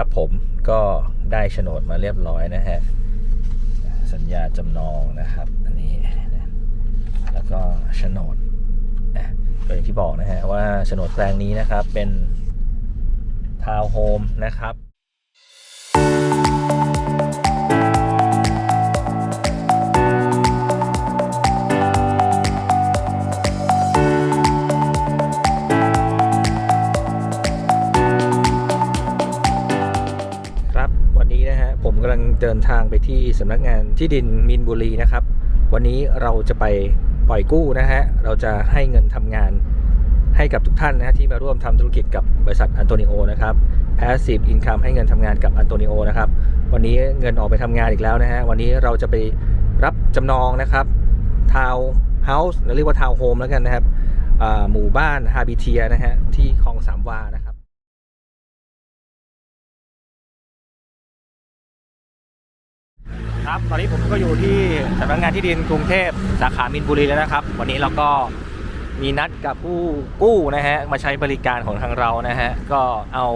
ครับผมก็ได้โฉนดมาเรียบร้อยนะฮะ สัญญาจำนองนะครับ อันนี้นะแล้วก็โฉนดนะก็อย่างที่บอกนะฮะว่าโฉนดแปลงนี้นะครับเป็นทาวน์โฮมนะครับ ลังเดินทางไปที่สำนักงานที่ดินมีนบุรีนะครับ วันนี้เราจะไปปล่อยกู้นะฮะ เราจะให้เงินทำงานให้กับทุกท่านนะฮะที่มาร่วมทำธุรกิจกับบริษัทอันโตนิโอนะครับ Passive Income ให้เงินทำงานกับอันโตนิโอนะครับ วันนี้เงินออกไปทำงานอีกแล้วนะฮะ วันนี้เราจะไปรับจำนองนะครับทาวเฮาส์เรียกว่าทาวโฮมแล้วกันนะครับหมู่บ้านฮาบิเทียนะฮะที่คลองสามวานะครับ ครับ ตอนนี้ผมก็อยู่ที่สำนักงานที่ดินกรุงเทพสาขามินบุรีแล้วนะครับ วันนี้เราก็มีนัดกับผู้กู้นะฮะมาใช้บริการของทางเรานะฮะก็เอา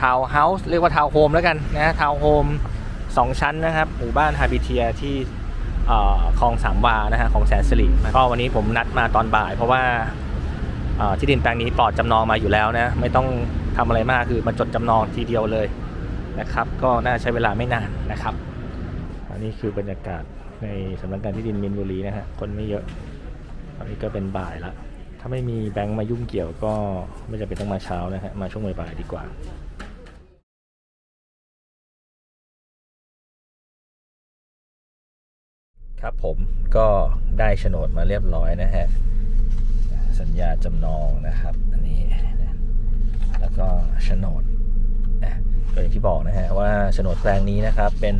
ทาวน์เฮาส์เรียกว่าทาวน์โฮมแล้วกันนะทาวน์โฮมสองชั้นนะครับ หมู่บ้านฮาบิเทียที่คลองสามวานะฮะของแสนสิริก็วันนี้ผมนัดมาตอนบ่าย เพราะว่าที่ดินแปลงนี้ปลอดจำนองมาอยู่แล้วนะไม่ต้องทำอะไรมากคือมาจดจำนองทีเดียวเลยนะครับ ก็น่าใช้เวลาไม่นานนะครับ อันนี้คือบรรยากาศในสำนักงานที่ดินมินบุรีนะฮะ คนไม่เยอะ ตอนนี้ก็เป็นบ่ายละ ถ้าไม่มีแบงค์มายุ่งเกี่ยวก็ไม่จำเป็นต้องมาเช้านะฮะ มาช่วงบ่ายดีกว่าครับผมก็ได้โฉนดมาเรียบร้อยนะฮะ สัญญาจำนองนะครับ อันนี้นะแล้วก็โฉนดนะก็อย่างที่บอกนะฮะว่าโฉนดแปลงนี้นะครับเป็น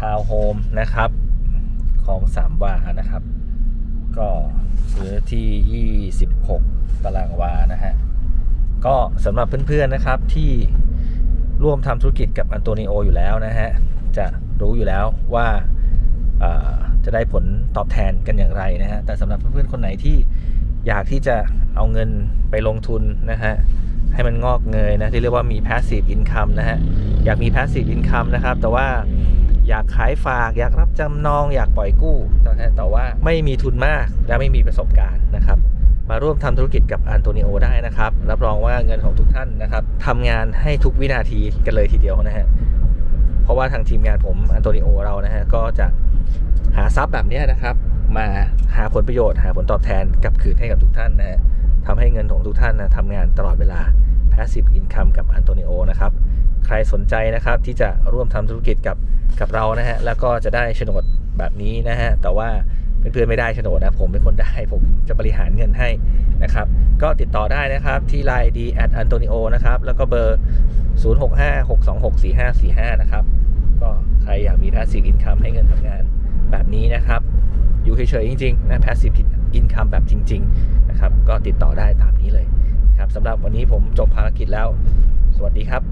ทาวน์โฮมนะครับของสามวานะครับ ก็ซื้อที่ 26 ตารางวานะฮะ ก็สำหรับเพื่อนๆนะครับที่ร่วมทำธุรกิจกับอันโตนิโออยู่แล้วนะฮะ จะรู้อยู่แล้วว่าาจะได้ผลตอบแทนกันอย่างไรนะฮะ แต่สำหรับเพื่อนๆคนไหนที่อยากที่จะเอาเงินไปลงทุนนะฮะ ให้มันงอกเงยนะ ที่เรียกว่ามี passive income นะฮะ อยากมี passive income นะครับ แต่ว่า อยากขายฝาก อยากรับจำนอง อยากปล่อยกู้นะแต่ว่าไม่มีทุนมากและไม่มีประสบการณ์นะครับ มาร่วมทำธุรกิจกับอันโตนิโอได้นะครับ รับรองว่าเงินของทุกท่านนะครับทำงานให้ทุกวินาทีกันเลยทีเดียวนะฮะเพราะว่าทางทีมงานผมอันโตนิโอเรานะฮะก็จะหาทรัพย์แบบนี้นะครับ มาหาผลประโยชน์ หาผลตอบแทนกลับคืนให้กับทุกท่านนะฮะทำให้เงินของทุกท่านนะทำงานตลอดเวลา Passive Income กับอันโตนิโอนะครับ ใครสนใจนะครับที่จะร่วมทำธุรกิจกับกับเรานะฮะแล้วก็จะได้โฉนดแบบนี้นะฮะแต่ว่าเพื่อนๆไม่ได้โฉนดนะผมเป็นคนได้ผมจะบริหารเงินให้นะครับ ก็ติดต่อได้นะครับที่ Line d at antonio นะครับ แล้วก็เบอร์ 0656264545 นะครับ ก็ใครอยากมี passive income ให้เงินทำงานแบบนี้นะครับ อยู่เฉยๆจริงๆนะ passive income แบบจริง ๆ นะครับ ก็ติดต่อได้ตามนี้เลยครับสำหรับวันนี้ผมจบภารกิจแล้ว สวัสดีครับ